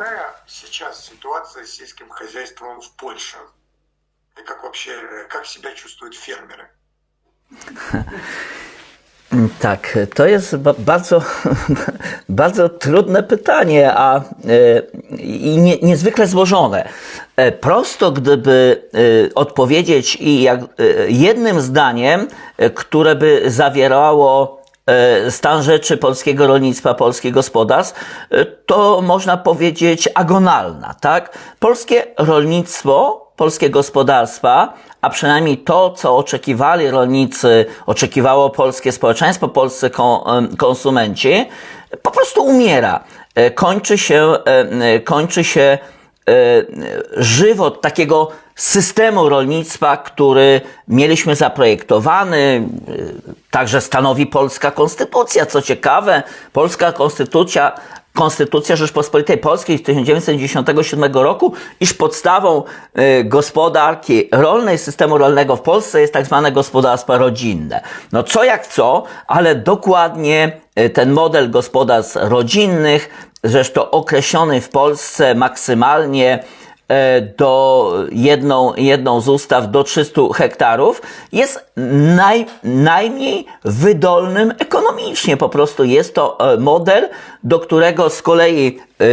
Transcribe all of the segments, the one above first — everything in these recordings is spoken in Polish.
какая сейчас ситуация с сельским хозяйством в Польше? И как вообще, э, как себя чувствуют фермеры? Tak, to jest ba- bardzo, bardzo trudne pytanie, a e, i nie, niezwykle złożone. E, Prosto, gdyby e, odpowiedzieć i jak, e, jednym zdaniem, e, które by zawierało e, stan rzeczy polskiego rolnictwa, polskich gospodarstw, e, to można powiedzieć agonalna, tak? Polskie rolnictwo, polskie gospodarstwa, a przynajmniej to, co oczekiwali rolnicy, oczekiwało polskie społeczeństwo, polscy konsumenci, po prostu umiera. E, Kończy się, e, kończy się e, żywot takiego systemu rolnictwa, który mieliśmy zaprojektowany, e, także stanowi polska konstytucja. Co ciekawe, polska konstytucja Konstytucja Rzeczpospolitej Polskiej z 1997 roku, iż podstawą y, gospodarki rolnej, systemu rolnego w Polsce jest tak zwane gospodarstwa rodzinne. No co jak co, ale dokładnie y, ten model gospodarstw rodzinnych, zresztą określony w Polsce maksymalnie do jedną, jedną z ustaw do 300 hektarów jest naj, najmniej wydolnym ekonomicznie. Po prostu jest to e, model, do którego z kolei e,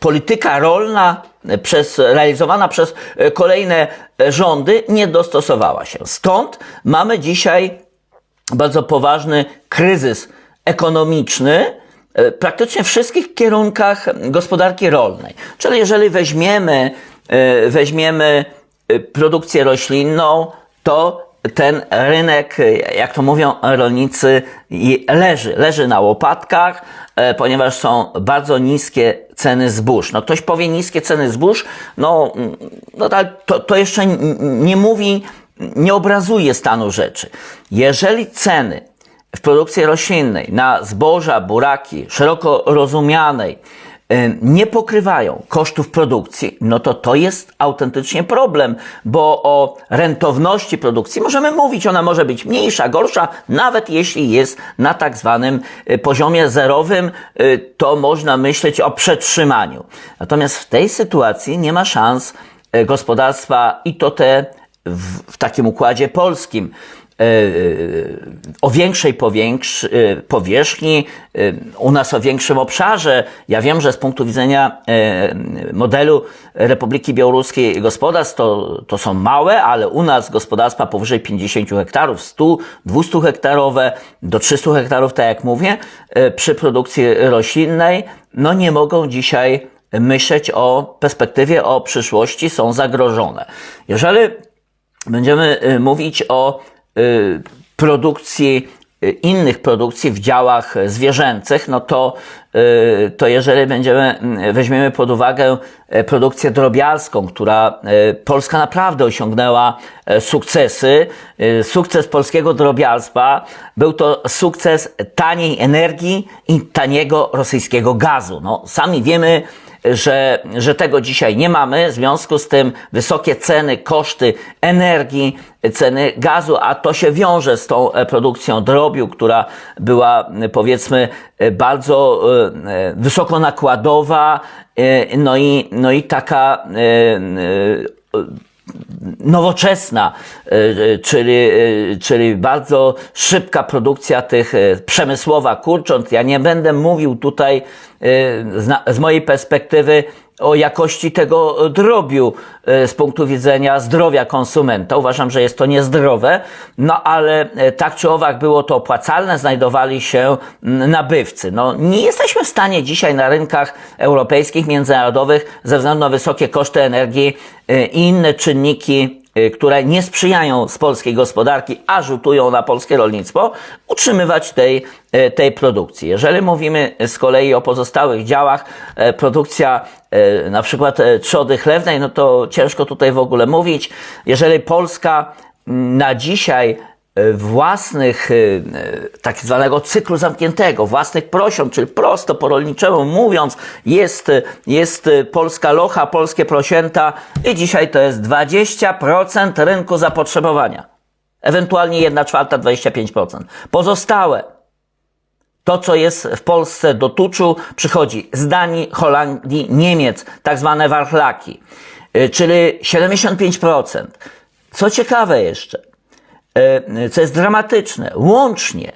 polityka rolna e, przez, realizowana przez e, kolejne e, rządy nie dostosowała się. Stąd mamy dzisiaj bardzo poważny kryzys ekonomiczny e, praktycznie w wszystkich kierunkach gospodarki rolnej. Czyli jeżeli weźmiemy, e, weźmiemy e, produkcję roślinną, to ten rynek, e, jak to mówią rolnicy, leży, leży na łopatkach, e, ponieważ są bardzo niskie ceny zbóż. No ktoś powie niskie ceny zbóż, no, mm, no tak, to, to jeszcze nie mówi, nie obrazuje stanu rzeczy. Jeżeli ceny w produkcji roślinnej na zboża, buraki, szeroko rozumianej, nie pokrywają kosztów produkcji, no to to jest autentycznie problem, bo o rentowności produkcji możemy mówić, ona może być mniejsza, gorsza, nawet jeśli jest na tak zwanym y, poziomie zerowym, y, to można myśleć o przetrzymaniu. Natomiast w tej sytuacji nie ma szans gospodarstwa i to te w, w takim układzie polskim e, e, o większej e, powierzchni, e, u nas o większym obszarze. Ja wiem, że z punktu widzenia e, modelu Republiki Białoruskiej gospodarstw to, to są małe, ale u nas gospodarstwa powyżej 50 hektarów, 100, 200 hektarowe, do 300 hektarów, tak jak mówię, e, przy produkcji roślinnej, no nie mogą dzisiaj myśleć o perspektywie, o przyszłości, są zagrożone. Jeżeli będziemy mówić o produkcji, y, innych produkcji w działach zwierzęcych, no to, y, to jeżeli będziemy, weźmiemy pod uwagę produkcję drobiarską, która Polska naprawdę osiągnęła sukcesy, y, sukces polskiego drobiarstwa był to sukces taniej energii i taniego rosyjskiego gazu. No, sami wiemy, że, że tego dzisiaj nie mamy. W związku z tym wysokie ceny, koszty energii, ceny gazu, a to się wiąże z tą e, produkcją drobiu, która była e, powiedzmy e, bardzo wysoko nakładowa, e, no i, no i taka nowoczesna, czyli, czyli bardzo szybka produkcja tych przemysłowa kurcząt. Ja nie będę mówił tutaj z na- z mojej perspektywy o jakości tego drobiu e, z punktu widzenia zdrowia konsumenta. Uważam, że jest to niezdrowe, no ale e, tak czy owak było to opłacalne, znajdowali się mm, nabywcy. No, nie jesteśmy w stanie dzisiaj na rynkach europejskich, międzynarodowych ze względu na wysokie koszty energii i inne czynniki y, które nie sprzyjają z polskiej gospodarki, a rzutują na polskie rolnictwo, utrzymywać tej, y, tej produkcji. Jeżeli mówimy z kolei o pozostałych działach, e, produkcja na przykład trzody chlewnej, no to ciężko tutaj w ogóle mówić. Jeżeli Polska mm, na dzisiaj własnych, e, e, tak zwanego cyklu zamkniętego, własnych prosiąt, czyli prosto po rolniczemu mówiąc, jest, e, jest e, polska locha, polskie prosięta i dzisiaj to jest 20% rynku zapotrzebowania. Ewentualnie 1 czwarta, 25%. Pozostałe To, co jest w Polsce do tuczu, przychodzi z Danii, Holandii, Niemiec, tak zwane warchlaki, czyli 75%. Co ciekawe jeszcze, co jest dramatyczne, łącznie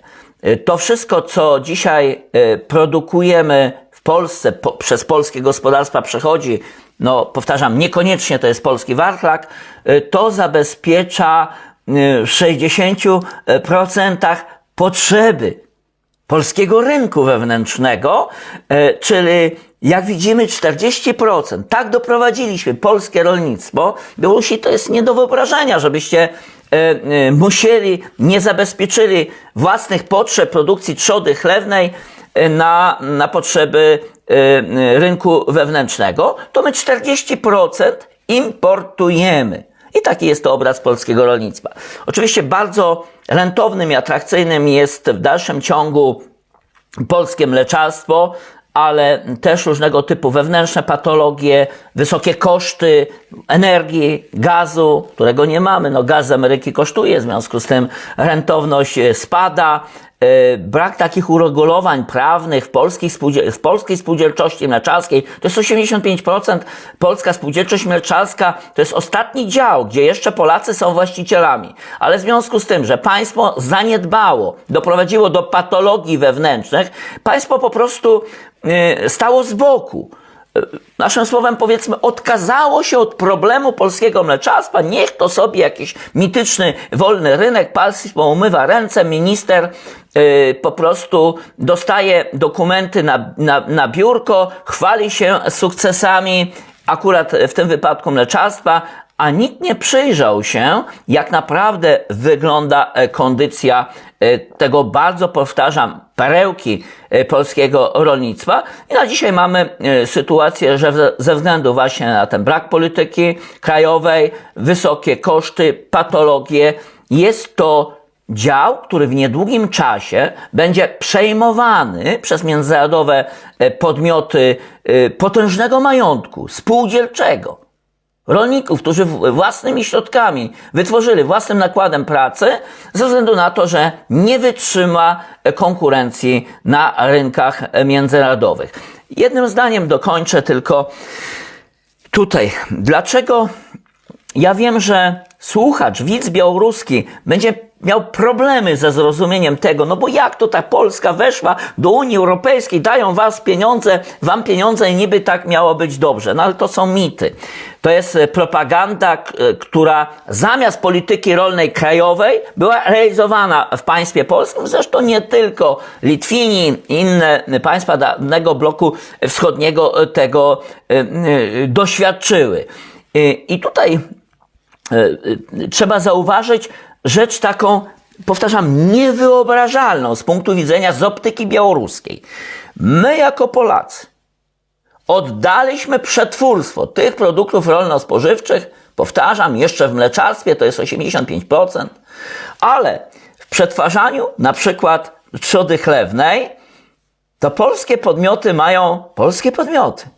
y, to wszystko, co dzisiaj y, produkujemy w Polsce, po, przez polskie gospodarstwa przechodzi, no powtarzam, niekoniecznie to jest polski warchlak, y, to zabezpiecza w 60% potrzeby polskiego rynku wewnętrznego, e, czyli jak widzimy 40%. Tak doprowadziliśmy polskie rolnictwo. Białorusi to jest nie do wyobrażenia, żebyście e, e, musieli, nie zabezpieczyli własnych potrzeb produkcji trzody chlewnej e, na, na potrzeby e, e, rynku wewnętrznego. To my 40% importujemy. I taki jest to obraz polskiego rolnictwa. Oczywiście bardzo rentownym i atrakcyjnym jest w dalszym ciągu polskie mleczarstwo, ale też różnego typu wewnętrzne patologie, wysokie koszty energii, gazu, którego nie mamy. No, gaz z Ameryki kosztuje, w związku z tym rentowność e, spada. E, Brak takich uregulowań prawnych w, polskich spółdziel- w polskiej spółdzielczości mleczarskiej to jest 85%. Polska spółdzielczość mleczarska to jest ostatni dział, gdzie jeszcze Polacy są właścicielami. Ale w związku z tym, że państwo zaniedbało, doprowadziło do patologii wewnętrznych, państwo po prostu e, stało z boku naszym słowem powiedzmy, odkazało się od problemu polskiego mleczarstwa. Niech to sobie jakiś mityczny wolny rynek, państwo umywa ręce, minister yy, po prostu dostaje dokumenty na, na, na biurko, chwali się sukcesami, akurat w tym wypadku mleczarstwa, a nikt nie przyjrzał się, jak naprawdę wygląda e, kondycja tego bardzo, powtarzam, perełki e, polskiego rolnictwa. I na dzisiaj mamy e, sytuację, że ze- względu właśnie na ten brak polityki krajowej, wysokie koszty, patologie, jest to dział, który w niedługim czasie będzie przejmowany przez międzynarodowe e, podmioty e, potężnego majątku, spółdzielczego rolników, którzy własnymi środkami wytworzyli własnym nakładem pracy, ze względu na to, że nie wytrzyma konkurencji na rynkach międzynarodowych. Jednym zdaniem dokończę tylko tutaj. Dlaczego ja wiem, że słuchacz, widz białoruski będzie miał problemy ze zrozumieniem tego, no bo jak to ta Polska weszła do Unii Europejskiej, dają was pieniądze, wam pieniądze i niby tak miało być dobrze. No ale to są mity. To jest e, propaganda, e, która zamiast polityki rolnej krajowej była realizowana w państwie polskim. Zresztą nie tylko Litwini inne państwa dawnego bloku wschodniego e, tego doświadczyły. I tutaj trzeba zauważyć rzecz taką, powtarzam, niewyobrażalną z punktu widzenia z optyki białoruskiej. My jako Polacy oddaliśmy przetwórstwo tych produktów rolno-spożywczych, powtarzam, jeszcze w mleczarstwie to jest 85%, ale w przetwarzaniu na przykład trzody chlewnej to polskie podmioty mają, polskie podmioty,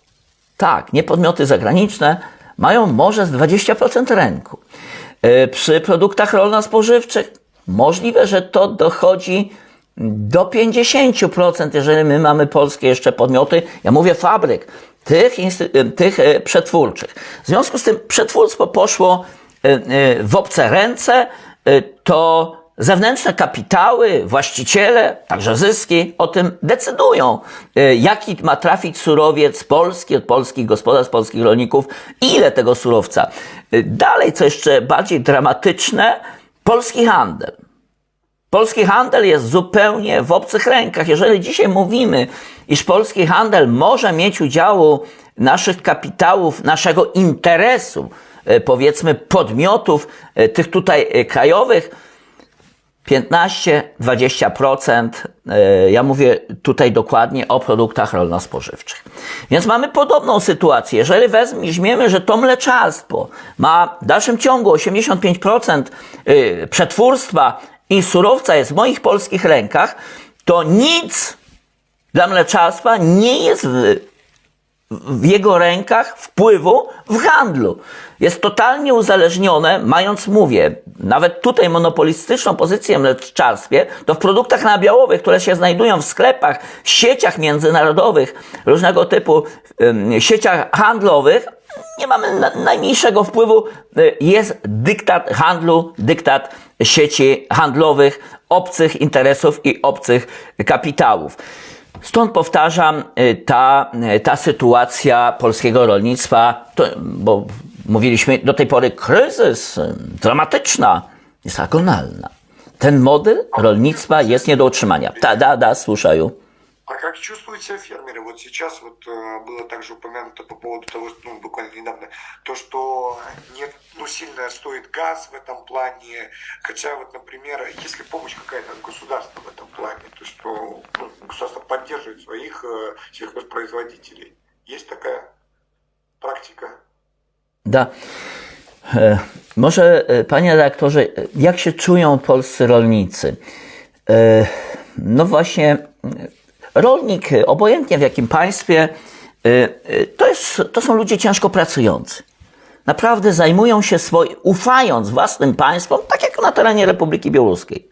tak, nie podmioty zagraniczne, mają może z 20% rynku. Yy, Przy produktach rolno-spożywczych możliwe, że to dochodzi do 50%, jeżeli my mamy polskie jeszcze podmioty, ja mówię fabryk, tych, yy, tych yy, przetwórczych. W związku z tym przetwórstwo poszło w obce ręce, to Zewnętrzne kapitały, właściciele, także zyski o tym decydują, y, jaki ma trafić surowiec polski od polskich gospodarstw, polskich rolników, ile tego surowca. Y, Dalej, co jeszcze bardziej dramatyczne, polski handel. Polski handel jest zupełnie w obcych rękach. Jeżeli dzisiaj mówimy, iż polski handel może mieć udziału naszych kapitałów, naszego interesu, e, powiedzmy podmiotów e, tych tutaj e, krajowych, 15-20%, e, ja mówię tutaj dokładnie o produktach rolno-spożywczych. Więc mamy podobną sytuację. Jeżeli weźmiemy, że to mleczarstwo ma w dalszym ciągu 85% e, przetwórstwa i surowca jest w moich polskich rękach, to nic dla mleczarstwa nie jest w jego rękach wpływu w handlu. Jest totalnie uzależnione, mając, mówię, nawet tutaj monopolistyczną pozycję w mleczarstwie, to w produktach nabiałowych, które się znajdują w sklepach, sieciach międzynarodowych, różnego typu ym, sieciach handlowych, nie mamy na, najmniejszego wpływu. Y, Jest dyktat handlu, dyktat sieci handlowych, obcych interesów i obcych kapitałów. Stąd powtarzam, y, ta, y, ta sytuacja polskiego rolnictwa, to, bo mówiliśmy do tej pory kryzys, y, dramatyczna, jest agonalna. Ten model rolnictwa jest nie do utrzymania. Da, da, da, słuchаю. А как чувствуют себя фермеры? Вот сейчас вот э, было также упомянуто по поводу того, что ну, буквально недавно, то, что нет, ну, сильно стоит газ в этом плане. Хотя вот, например, если помощь какая-то от государства в этом плане, то что ну, государство поддерживает своих э, сельхозпроизводителей. Есть такая практика? Da. E, może, panie redaktorze, jak się czują polscy rolnicy? E, no właśnie, rolnik, e, obojętnie w jakim państwie, e, e, to, jest, to są ludzie ciężko pracujący. Naprawdę zajmują się swoim, ufając własnym państwom, tak jak na terenie Republiki Białoruskiej.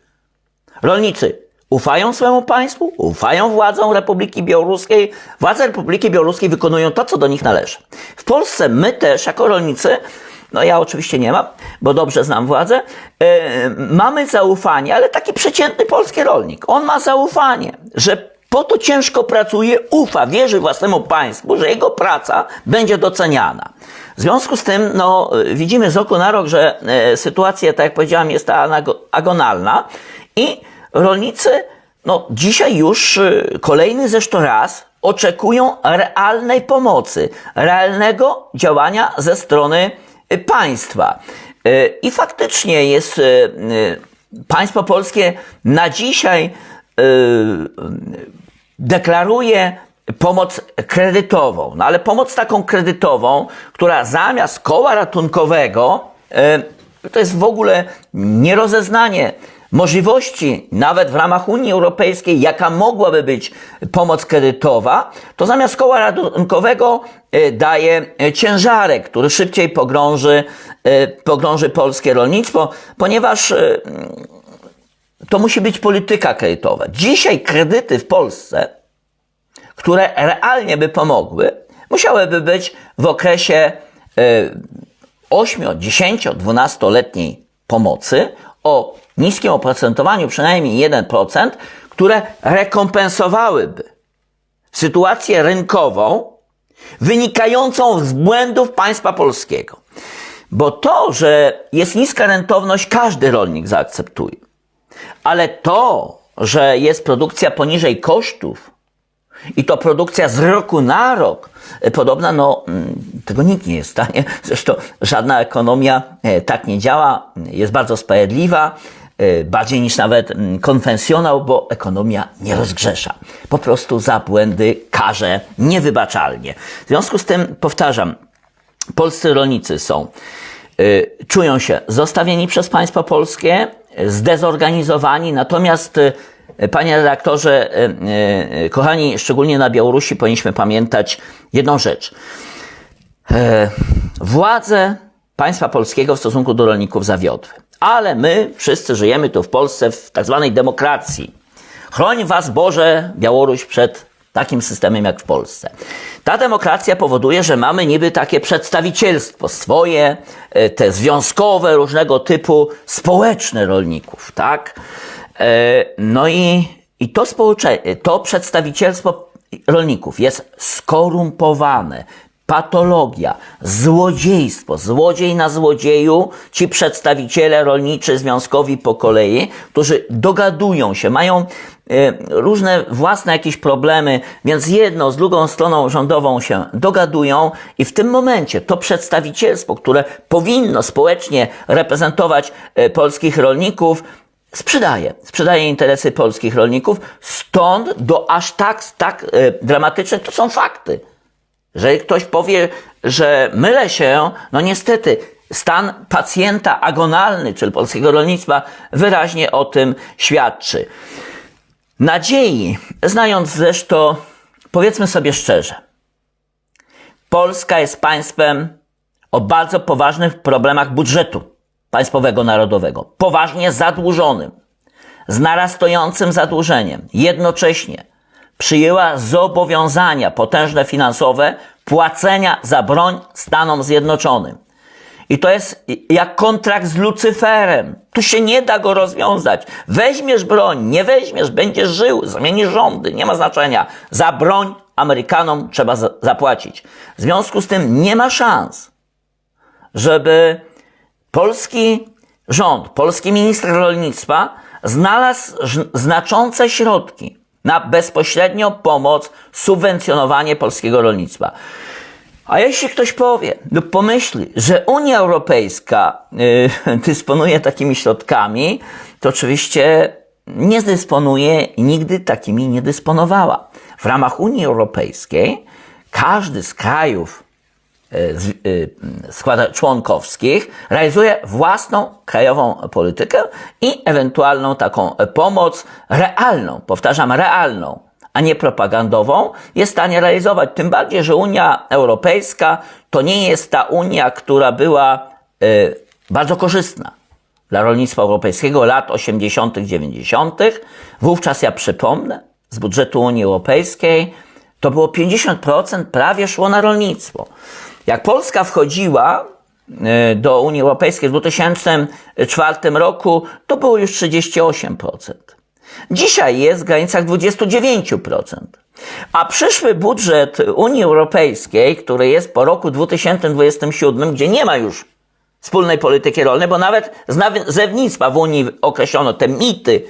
Rolnicy ufają swemu państwu, ufają władzom Republiki Białoruskiej. Władze Republiki Białoruskiej wykonują to, co do nich należy. W Polsce my też, jako rolnicy, no ja oczywiście nie mam, bo dobrze znam władzę, e, mamy zaufanie, ale taki przeciętny polski rolnik, on ma zaufanie, że po to ciężko pracuje, ufa, wierzy własnemu państwu, że jego praca będzie doceniana. W związku z tym, no, widzimy z roku na rok, że e, sytuacja, tak jak powiedziałem, jest agonalna i rolnicy, no, dzisiaj już e, kolejny zresztą raz oczekują realnej pomocy, realnego działania ze strony państwa. I faktycznie jest państwo polskie na dzisiaj deklaruje pomoc kredytową. No ale pomoc taką kredytową, która zamiast koła ratunkowego, e, to jest w ogóle nierozeznanie możliwości, nawet w ramach Unii Europejskiej, jaka mogłaby być pomoc kredytowa, to zamiast koła ratunkowego e, daje ciężarek, który szybciej pogrąży, e, pogrąży polskie rolnictwo, ponieważ to musi być polityka kredytowa. Dzisiaj kredyty w Polsce, które realnie by pomogły, musiałyby być w okresie e, 8, 10, 12-letniej pomocy o niskim oprocentowaniu przynajmniej 1%, które rekompensowałyby sytuację rynkową wynikającą z błędów państwa polskiego. Bo to, że jest niska rentowność, każdy rolnik zaakceptuje. Ale to, że jest produkcja poniżej kosztów i to produkcja z roku na rok e, podobna, no mm, tego nikt nie jest w stanie. Zresztą żadna ekonomia e, tak nie działa, jest bardzo sprawiedliwa, e, bardziej niż nawet mm, konwencjonał, bo ekonomia nie rozgrzesza. Po prostu za błędy karze niewybaczalnie. W związku z tym powtarzam, polscy rolnicy są, czują się zostawieni przez państwo polskie, zdezorganizowani, natomiast y, Panie redaktorze, y, y, kochani, szczególnie na Białorusi powinniśmy pamiętać jedną rzecz. E, Władze państwa polskiego w stosunku do rolników zawiodły. Ale my wszyscy żyjemy tu w Polsce w tak zwanej demokracji. Chroń was Boże, Białoruś, przed takim systemem jak w Polsce. Ta demokracja powoduje, że mamy niby takie przedstawicielstwo swoje, e, te związkowe, różnego typu, społeczne rolników, tak? E, No i, i to, to przedstawicielstwo rolników jest skorumpowane. Patologia, złodziejstwo, złodziej na złodzieju, ci przedstawiciele rolniczy, związkowi po kolei, którzy dogadują się, mają e, różne własne jakieś problemy, więc jedno z drugą stroną rządową się dogadują i w tym momencie to przedstawicielstwo, które powinno społecznie reprezentować e, polskich rolników, sprzedaje, sprzedaje interesy polskich rolników, stąd do aż tak, tak e, dramatycznych, to są fakty. Że ktoś powie, że mylę się, no niestety, stan pacjenta agonalny, czyli polskiego rolnictwa, wyraźnie o tym świadczy. Nadziei, znając zresztą, powiedzmy sobie szczerze, Polska jest państwem o bardzo poważnych problemach budżetu państwowego, narodowego. Poważnie zadłużonym, z narastającym zadłużeniem. Jednocześnie przyjęła zobowiązania potężne finansowe płacenia za broń Stanom Zjednoczonym. I to jest jak kontrakt z Lucyferem. Tu się nie da go rozwiązać. Weźmiesz broń, nie weźmiesz, będziesz żył, zmienisz rządy, nie ma znaczenia. Za broń Amerykanom trzeba za- zapłacić. W związku z tym nie ma szans, żeby polski rząd, polski minister rolnictwa znalazł znaczące środki na bezpośrednią pomoc, subwencjonowanie polskiego rolnictwa. A jeśli ktoś powie lub pomyśli, że Unia Europejska y, dysponuje takimi środkami, to oczywiście nie dysponuje i nigdy takimi nie dysponowała. W ramach Unii Europejskiej każdy z krajów składa członkowskich realizuje własną krajową politykę i ewentualną taką pomoc realną, powtarzam, realną, a nie propagandową, jest w stanie realizować. Tym bardziej, że Unia Europejska to nie jest ta Unia, która była y, bardzo korzystna dla rolnictwa europejskiego lat 80., 90. Wówczas ja przypomnę, z budżetu Unii Europejskiej to było 50% prawie szło na rolnictwo. Jak Polska wchodziła y, do Unii Europejskiej w 2004 roku, to było już 38%. Dzisiaj jest w granicach 29%. A przyszły budżet Unii Europejskiej, który jest po roku 2027, gdzie nie ma już wspólnej polityki rolnej, bo nawet z nazewnictwa w Unii określono te mity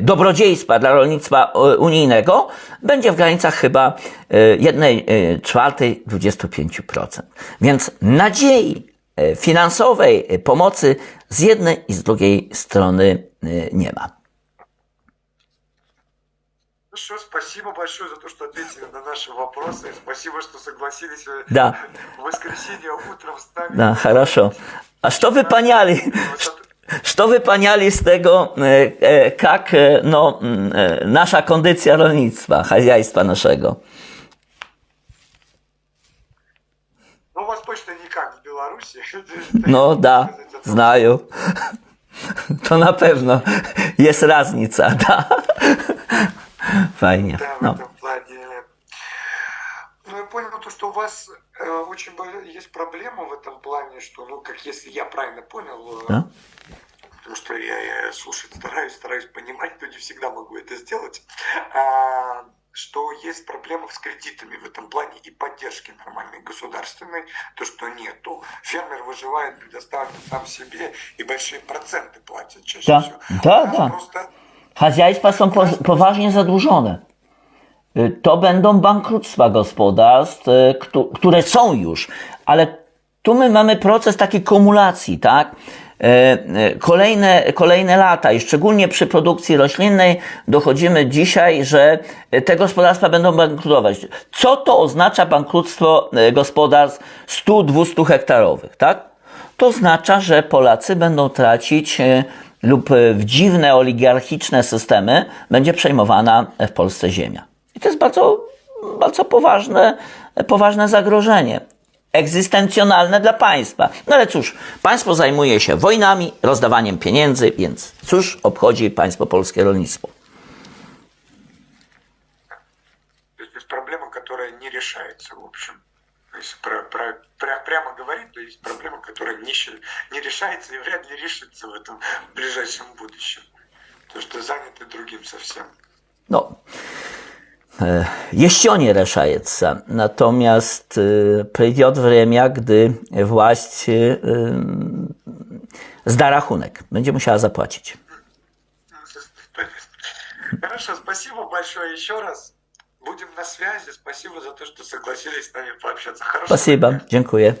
dobrodziejstwa dla rolnictwa y, unijnego, będzie w granicach chyba y, jednej y, czwartej 25%. Więc nadziei y, finansowej y, pomocy z jednej i z drugiej strony y, nie ma. Хорошо, спасибо большое за то, что ответили на наши вопросы. Спасибо, что согласились э, Да. в воскресенье утром встать. No, хорошо. A co wy paniali? Что вы поняли z tego, e, e, jak e, no, mm, e, nasza kondycja rolnictwa, хозяйstwa naszego? Ну, у вас точно никак в Беларуси. No da, znаю. To na pewno jest raznica, da. Fajnie. Да, в No. Понял, то, что у вас э, очень есть проблема в этом плане, что, ну, как если я правильно понял, э, Да. потому что я, я слушать стараюсь, стараюсь понимать, но не всегда могу это сделать, а, что есть проблема с кредитами в этом плане и поддержки нормальной государственной, то, что нету. Фермер выживает, предоставлен сам себе, и большие проценты платят чаще Да, всего. да, нас да. Просто Chazjajstwa są po, poważnie zadłużone. Y, To będą bankructwa gospodarstw, y, któ- które są już, ale tu my mamy proces takiej kumulacji, tak? E, Kolejne, kolejne lata i szczególnie przy produkcji roślinnej dochodzimy dzisiaj, że te gospodarstwa będą bankrutować. Co to oznacza bankructwo gospodarstw 100-200 hektarowych, tak? To oznacza, że Polacy będą tracić lub w dziwne oligarchiczne systemy będzie przejmowana w Polsce ziemia. I to jest bardzo, bardzo poważne, poważne zagrożenie. Egzystencjonalne dla państwa. No ale cóż, państwo zajmuje się wojnami, rozdawaniem pieniędzy, więc cóż obchodzi państwo polskie rolnictwo? То есть есть проблема, которая не решается, в общем. Если про, про- пря- прямо говорить, то есть проблема, которая не, щи- не решается и вряд ли решится в этом ближайшем будущем. Потому что заняты другим совсем. No, e, jeszcze nie решается. Natomiast e, придет время, gdy właść e, zda rachunek. Będzie musiała zapłacić. Хорошо, спасибо большое еще раз. Будем на связи. Спасибо за то, что согласились с нами пообщаться. Хорошо. Спасибо, dziękuję.